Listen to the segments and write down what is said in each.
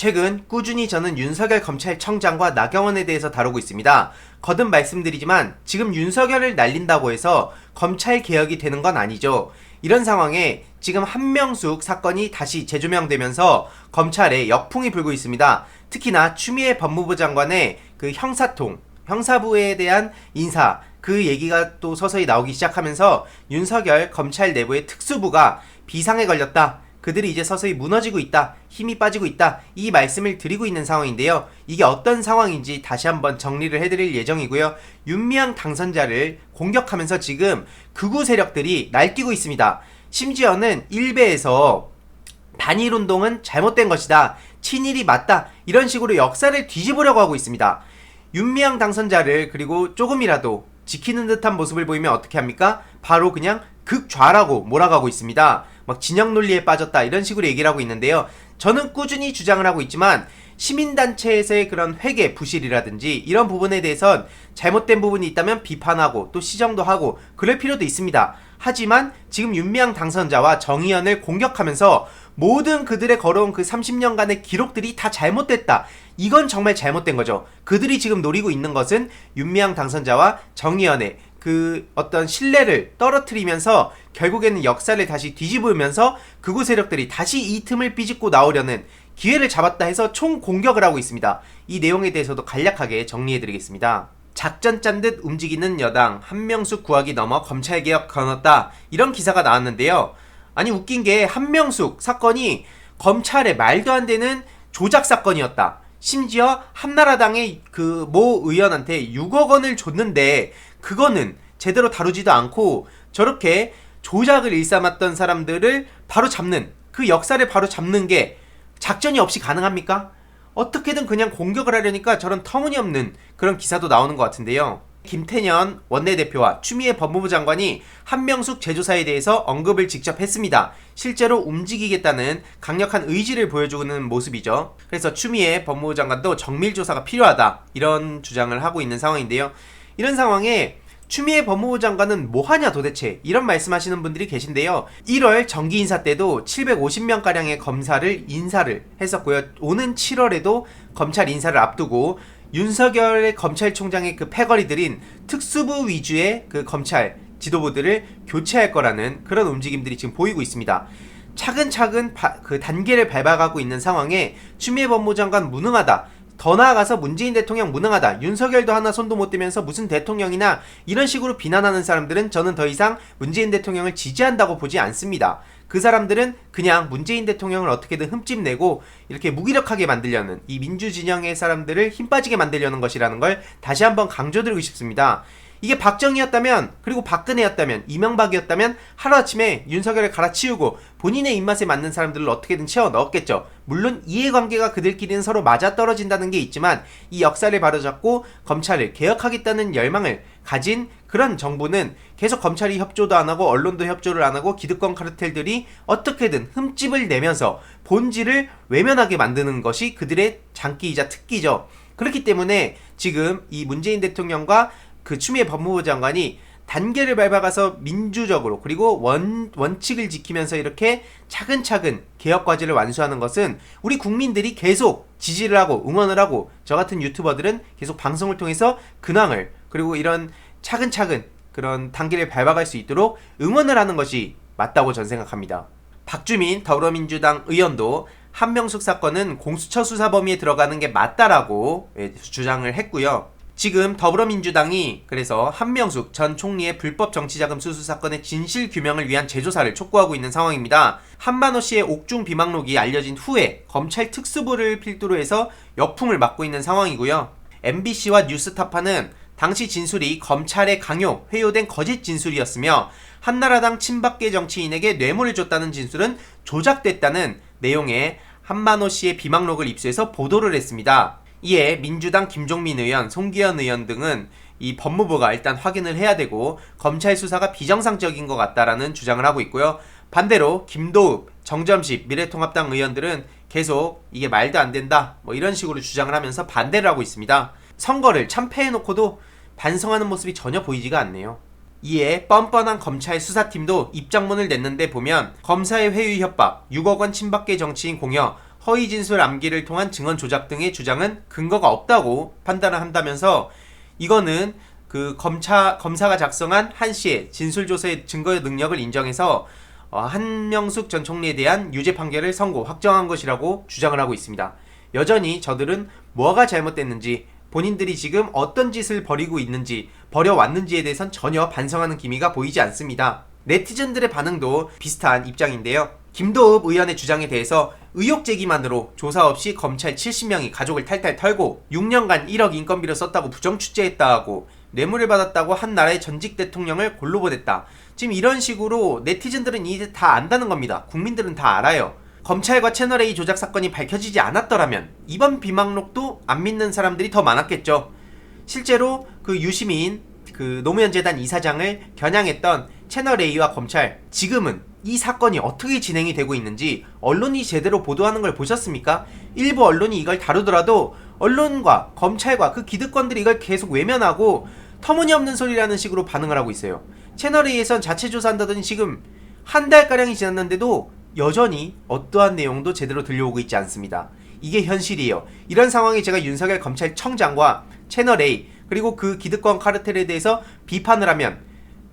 최근 꾸준히 저는 윤석열 검찰청장과 나경원에 대해서 다루고 있습니다. 거듭 말씀드리지만 지금 윤석열을 날린다고 해서 검찰 개혁이 되는 건 아니죠. 이런 상황에 지금 한명숙 사건이 다시 재조명되면서 검찰에 역풍이 불고 있습니다. 특히나 추미애 법무부 장관의 그 형사통, 형사부에 대한 인사, 그 얘기가 또 서서히 나오기 시작하면서 윤석열 검찰 내부의 특수부가 비상에 걸렸다. 그들이 이제 서서히 무너지고 있다. 힘이 빠지고 있다. 이 말씀을 드리고 있는 상황인데요. 이게 어떤 상황인지 다시 한번 정리를 해드릴 예정이고요. 윤미향 당선자를 공격하면서 지금 극우 세력들이 날뛰고 있습니다. 심지어는 일베에서 단일 운동은 잘못된 것이다. 친일이 맞다. 이런 식으로 역사를 뒤집으려고 하고 있습니다. 윤미향 당선자를 그리고 조금이라도 지키는 듯한 모습을 보이면 어떻게 합니까? 바로 그냥 극좌라고 몰아가고 있습니다. 막 진영 논리에 빠졌다 이런 식으로 얘기를 하고 있는데요. 저는 꾸준히 주장을 하고 있지만 시민단체에서의 그런 회계 부실이라든지 이런 부분에 대해선 잘못된 부분이 있다면 비판하고 또 시정도 하고 그럴 필요도 있습니다. 하지만 지금 윤미향 당선자와 정의연을 공격하면서 모든 그들의 걸어온 그 30년간의 기록들이 다 잘못됐다. 이건 정말 잘못된 거죠. 그들이 지금 노리고 있는 것은 윤미향 당선자와 정의연의 그 어떤 신뢰를 떨어뜨리면서 결국에는 역사를 다시 뒤집으면서 극우 세력들이 다시 이 틈을 삐집고 나오려는 기회를 잡았다 해서 총 공격을 하고 있습니다. 이 내용에 대해서도 간략하게 정리해드리겠습니다. 작전 짠 듯 움직이는 여당 한명숙 구하기 넘어 검찰개혁 거눴다 이런 기사가 나왔는데요. 아니 웃긴 게 한명숙 사건이 검찰의 말도 안 되는 조작 사건이었다. 심지어 한나라당의 그 모 의원한테 6억 원을 줬는데 그거는 제대로 다루지도 않고 저렇게 조작을 일삼았던 사람들을 바로 잡는 그 역사를 바로 잡는 게 작전이 없이 가능합니까? 어떻게든 그냥 공격을 하려니까 저런 터무니없는 그런 기사도 나오는 것 같은데요. 김태년 원내대표와 추미애 법무부 장관이 한명숙 제조사에 대해서 언급을 직접 했습니다. 실제로 움직이겠다는 강력한 의지를 보여주는 모습이죠. 그래서 추미애 법무부 장관도 정밀 조사가 필요하다 이런 주장을 하고 있는 상황인데요. 이런 상황에 추미애 법무부 장관은 뭐 하냐 도대체 이런 말씀하시는 분들이 계신데요. 1월 정기 인사 때도 750명 가량의 검사를 인사를 했었고요. 오는 7월에도 검찰 인사를 앞두고 윤석열의 검찰총장의 그 패거리들인 특수부 위주의 그 검찰 지도부들을 교체할 거라는 그런 움직임들이 지금 보이고 있습니다. 차근차근 바, 그 단계를 밟아가고 있는 상황에 추미애 법무부 장관 무능하다. 더 나아가서 문재인 대통령 무능하다. 윤석열도 하나 손도 못 대면서 무슨 대통령이나 이런 식으로 비난하는 사람들은 저는 더 이상 문재인 대통령을 지지한다고 보지 않습니다. 그 사람들은 그냥 문재인 대통령을 어떻게든 흠집내고 이렇게 무기력하게 만들려는 이 민주 진영의 사람들을 힘 빠지게 만들려는 것이라는 걸 다시 한번 강조드리고 싶습니다. 이게 박정희였다면 그리고 박근혜였다면 이명박이었다면 하루아침에 윤석열을 갈아치우고 본인의 입맛에 맞는 사람들을 어떻게든 채워 넣었겠죠. 물론 이해관계가 그들끼리는 서로 맞아떨어진다는 게 있지만 이 역사를 바로잡고 검찰을 개혁하겠다는 열망을 가진 그런 정부는 계속 검찰이 협조도 안 하고 언론도 협조를 안 하고 기득권 카르텔들이 어떻게든 흠집을 내면서 본질을 외면하게 만드는 것이 그들의 장기이자 특기죠. 그렇기 때문에 지금 이 문재인 대통령과 그 추미애 법무부 장관이 단계를 밟아가서 민주적으로 그리고 원, 원칙을 지키면서 이렇게 차근차근 개혁 과제를 완수하는 것은 우리 국민들이 계속 지지를 하고 응원을 하고 저 같은 유튜버들은 계속 방송을 통해서 근황을 그리고 이런 차근차근 그런 단계를 밟아갈 수 있도록 응원을 하는 것이 맞다고 전 생각합니다. 박주민 더불어민주당 의원도 한명숙 사건은 공수처 수사 범위에 들어가는 게 맞다라고 예, 주장을 했고요. 지금 더불어민주당이 그래서 한명숙 전 총리의 불법 정치자금 수수 사건의 진실 규명을 위한 재조사를 촉구하고 있는 상황입니다. 한만호 씨의 옥중 비망록이 알려진 후에 검찰 특수부를 필두로 해서 역풍을 맞고 있는 상황이고요. MBC와 뉴스타파는 당시 진술이 검찰의 강요, 회유된 거짓 진술이었으며 한나라당 친박계 정치인에게 뇌물을 줬다는 진술은 조작됐다는 내용의 한만호 씨의 비망록을 입수해서 보도를 했습니다. 이에 민주당 김종민 의원, 송기현 의원 등은 이 법무부가 일단 확인을 해야 되고 검찰 수사가 비정상적인 것 같다라는 주장을 하고 있고요. 반대로 김도읍, 정점식, 미래통합당 의원들은 계속 이게 말도 안 된다 뭐 이런 식으로 주장을 하면서 반대를 하고 있습니다. 선거를 참패해놓고도 반성하는 모습이 전혀 보이지가 않네요. 이에 뻔뻔한 검찰 수사팀도 입장문을 냈는데 보면 검사의 회유 협박, 6억 원 친박계 정치인 공여, 허위 진술 암기를 통한 증언 조작 등의 주장은 근거가 없다고 판단을 한다면서 이거는 그 검차 검사가 작성한 한 씨의 진술 조사의 증거 능력을 인정해서 어, 한명숙 전 총리에 대한 유죄 판결을 선고 확정한 것이라고 주장을 하고 있습니다. 여전히 저들은 뭐가 잘못됐는지 본인들이 지금 어떤 짓을 벌이고 있는지 벌여왔는지에 대해선 전혀 반성하는 기미가 보이지 않습니다. 네티즌들의 반응도 비슷한 입장인데요. 김도읍 의원의 주장에 대해서 의혹 제기만으로 조사 없이 검찰 70명이 가족을 탈탈 털고 6년간 1억 인건비를 썼다고 부정 출제했다 하고 뇌물을 받았다고 한 나라의 전직 대통령을 골로 보냈다. 지금 이런 식으로 네티즌들은 이제 다 안다는 겁니다. 국민들은 다 알아요. 검찰과 채널A 조작 사건이 밝혀지지 않았더라면 이번 비망록도 안 믿는 사람들이 더 많았겠죠. 실제로 그 유시민 그 노무현 재단 이사장을 겨냥했던 채널 A와 검찰 지금은 이 사건이 어떻게 진행이 되고 있는지 언론이 제대로 보도하는 걸 보셨습니까? 일부 언론이 이걸 다루더라도 언론과 검찰과 그 기득권들이 이걸 계속 외면하고 터무니없는 소리라는 식으로 반응을 하고 있어요. 채널 A에선 자체 조사한다더니 지금 한 달가량이 지났는데도 여전히 어떠한 내용도 제대로 들려오고 있지 않습니다. 이게 현실이에요. 이런 상황에 제가 윤석열 검찰청장과 채널 A 그리고 그 기득권 카르텔에 대해서 비판을 하면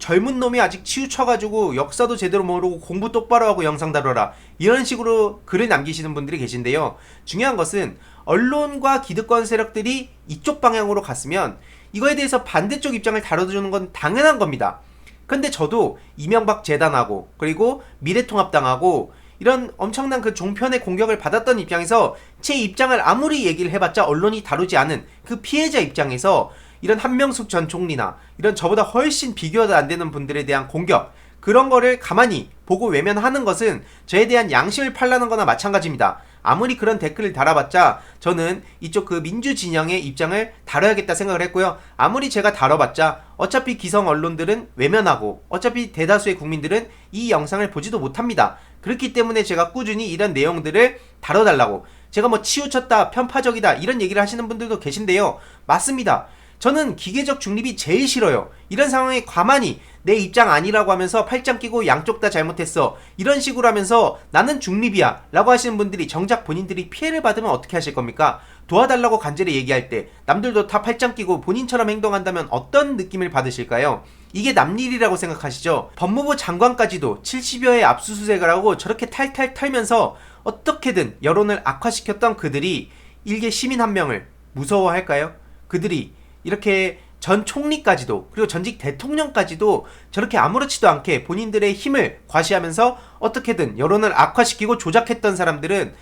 젊은 놈이 아직 치우쳐가지고 역사도 제대로 모르고 공부 똑바로 하고 영상 다뤄라 이런 식으로 글을 남기시는 분들이 계신데요. 중요한 것은 언론과 기득권 세력들이 이쪽 방향으로 갔으면 이거에 대해서 반대쪽 입장을 다뤄주는 건 당연한 겁니다. 근데 저도 이명박 재단하고 그리고 미래통합당하고 이런 엄청난 그 종편의 공격을 받았던 입장에서 제 입장을 아무리 얘기를 해봤자 언론이 다루지 않은 그 피해자 입장에서 이런 한명숙 전 총리나 이런 저보다 훨씬 비교도 안 되는 분들에 대한 공격 그런 거를 가만히 보고 외면하는 것은 저에 대한 양심을 팔라는 거나 마찬가지입니다. 아무리 그런 댓글을 달아봤자 저는 이쪽 그 민주 진영의 입장을 다뤄야겠다 생각을 했고요. 아무리 제가 다뤄봤자 어차피 기성 언론들은 외면하고 어차피 대다수의 국민들은 이 영상을 보지도 못합니다. 그렇기 때문에 제가 꾸준히 이런 내용들을 다뤄달라고 제가 뭐 치우쳤다 편파적이다 이런 얘기를 하시는 분들도 계신데요. 맞습니다. 저는 기계적 중립이 제일 싫어요. 이런 상황에 가만히 내 입장 아니라고 하면서 팔짱 끼고 양쪽 다 잘못했어. 이런 식으로 하면서 나는 중립이야. 라고 하시는 분들이 정작 본인들이 피해를 받으면 어떻게 하실 겁니까? 도와달라고 간절히 얘기할 때 남들도 다 팔짱 끼고 본인처럼 행동한다면 어떤 느낌을 받으실까요? 이게 남일이라고 생각하시죠? 법무부 장관까지도 70여의 압수수색을 하고 저렇게 탈탈 털면서 어떻게든 여론을 악화시켰던 그들이 일개 시민 한 명을 무서워할까요? 그들이 이렇게 전 총리까지도 그리고 전직 대통령까지도 저렇게 아무렇지도 않게 본인들의 힘을 과시하면서 어떻게든 여론을 악화시키고 조작했던 사람들은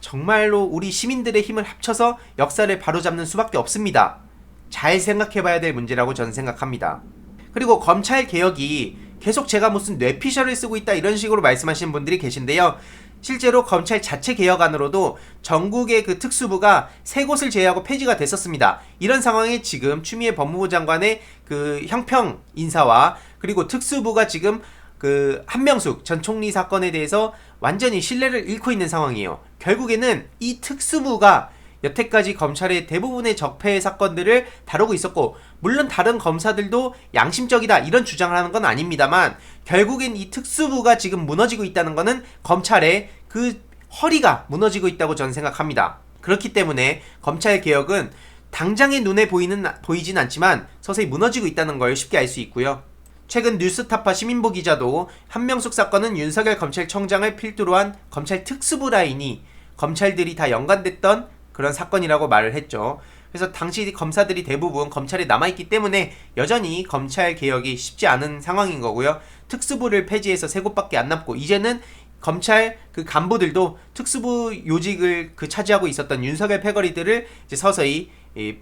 정말로 우리 시민들의 힘을 합쳐서 역사를 바로잡는 수밖에 없습니다. 잘 생각해봐야 될 문제라고 저는 생각합니다. 그리고 검찰 개혁이 계속 제가 무슨 뇌피셜을 쓰고 있다 이런 식으로 말씀하시는 분들이 계신데요. 실제로 검찰 자체 개혁안으로도 전국의 그 특수부가 세 곳을 제외하고 폐지가 됐었습니다. 이런 상황에 지금 추미애 법무부 장관의 그 형평 인사와 그리고 특수부가 지금 그 한명숙 전 총리 사건에 대해서 완전히 신뢰를 잃고 있는 상황이에요. 결국에는 이 특수부가 여태까지 검찰의 대부분의 적폐 사건들을 다루고 있었고 물론 다른 검사들도 양심적이다 이런 주장을 하는 건 아닙니다만 결국엔 이 특수부가 지금 무너지고 있다는 것은 검찰의 그 허리가 무너지고 있다고 저는 생각합니다. 그렇기 때문에 검찰 개혁은 당장의 눈에 보이는 보이진 않지만 서서히 무너지고 있다는 걸 쉽게 알 수 있고요. 최근 뉴스타파 시민보 기자도 한명숙 사건은 윤석열 검찰청장을 필두로 한 검찰 특수부 라인이 검찰들이 다 연관됐던 그런 사건이라고 말을 했죠. 그래서 당시 검사들이 대부분 검찰에 남아있기 때문에 여전히 검찰 개혁이 쉽지 않은 상황인 거고요. 특수부를 폐지해서 세 곳밖에 안 남고 이제는 검찰 그 간부들도 특수부 요직을 그 차지하고 있었던 윤석열 패거리들을 이제 서서히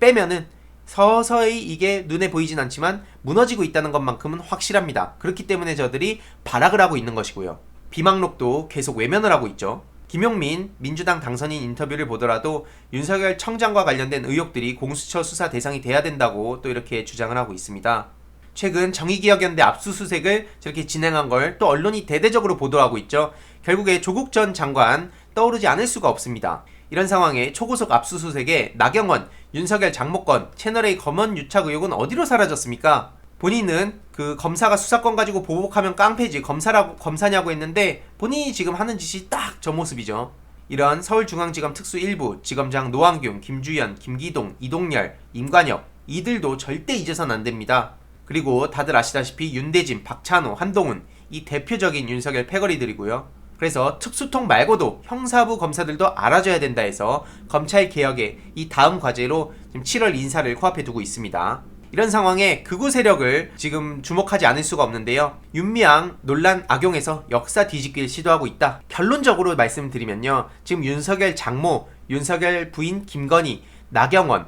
빼면은 서서히 이게 눈에 보이진 않지만 무너지고 있다는 것만큼은 확실합니다. 그렇기 때문에 저들이 발악을 하고 있는 것이고요. 비망록도 계속 외면을 하고 있죠. 김용민 민주당 당선인 인터뷰를 보더라도 윤석열 청장과 관련된 의혹들이 공수처 수사 대상이 돼야 된다고 또 이렇게 주장을 하고 있습니다. 최근 정의기억연대 압수수색을 저렇게 진행한 걸 또 언론이 대대적으로 보도하고 있죠. 결국에 조국 전 장관 떠오르지 않을 수가 없습니다. 이런 상황에 초고속 압수수색에 나경원, 윤석열 장모권, 채널A 검언 유착 의혹은 어디로 사라졌습니까? 본인은 그 검사가 수사권 가지고 보복하면 깡패지 검사라고 검사냐고 했는데 본인이 지금 하는 짓이 딱 저 모습이죠. 이런 서울중앙지검 특수 1부 지검장 노한균, 김주연, 김기동, 이동열, 임관혁 이들도 절대 잊어선 안 됩니다. 그리고 다들 아시다시피 윤대진, 박찬호, 한동훈 이 대표적인 윤석열 패거리들이고요. 그래서 특수통 말고도 형사부 검사들도 알아줘야 된다 해서 검찰 개혁의 이 다음 과제로 지금 7월 인사를 코앞에 두고 있습니다. 이런 상황에 극우 세력을 지금 주목하지 않을 수가 없는데요. 윤미향 논란 악용해서 역사 뒤집기를 시도하고 있다. 결론적으로 말씀드리면요. 지금 윤석열 장모, 윤석열 부인 김건희, 나경원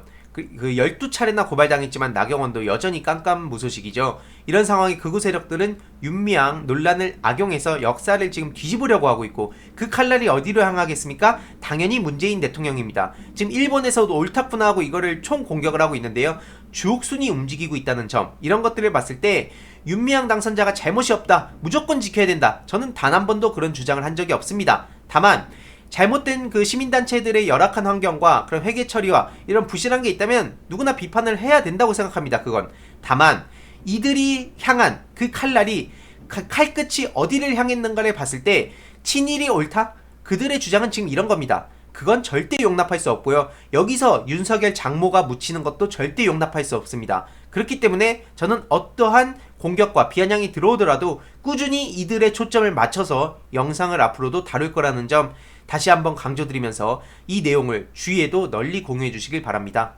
그, 그 12차례나 고발당했지만 나경원도 여전히 깜깜무소식이죠. 이런 상황에 극우 세력들은 윤미향 논란을 악용해서 역사를 지금 뒤집으려고 하고 있고 그 칼날이 어디로 향하겠습니까? 당연히 문재인 대통령입니다. 지금 일본에서도 옳다구나 하고 이거를 총 공격을 하고 있는데요. 주옥순이 움직이고 있다는 점 이런 것들을 봤을 때 윤미향 당선자가 잘못이 없다. 무조건 지켜야 된다. 저는 단 한 번도 그런 주장을 한 적이 없습니다. 다만 잘못된 그 시민단체들의 열악한 환경과 그런 회계 처리와 이런 부실한 게 있다면 누구나 비판을 해야 된다고 생각합니다. 그건 다만 이들이 향한 그 칼날이 가- 칼끝이 어디를 향했는가를 봤을 때 친일이 옳다? 그들의 주장은 지금 이런 겁니다. 그건 절대 용납할 수 없고요. 여기서 윤석열 장모가 묻히는 것도 절대 용납할 수 없습니다. 그렇기 때문에 저는 어떠한 공격과 비아냥이 들어오더라도 꾸준히 이들의 초점을 맞춰서 영상을 앞으로도 다룰 거라는 점 다시 한번 강조드리면서 이 내용을 주위에도 널리 공유해 주시길 바랍니다.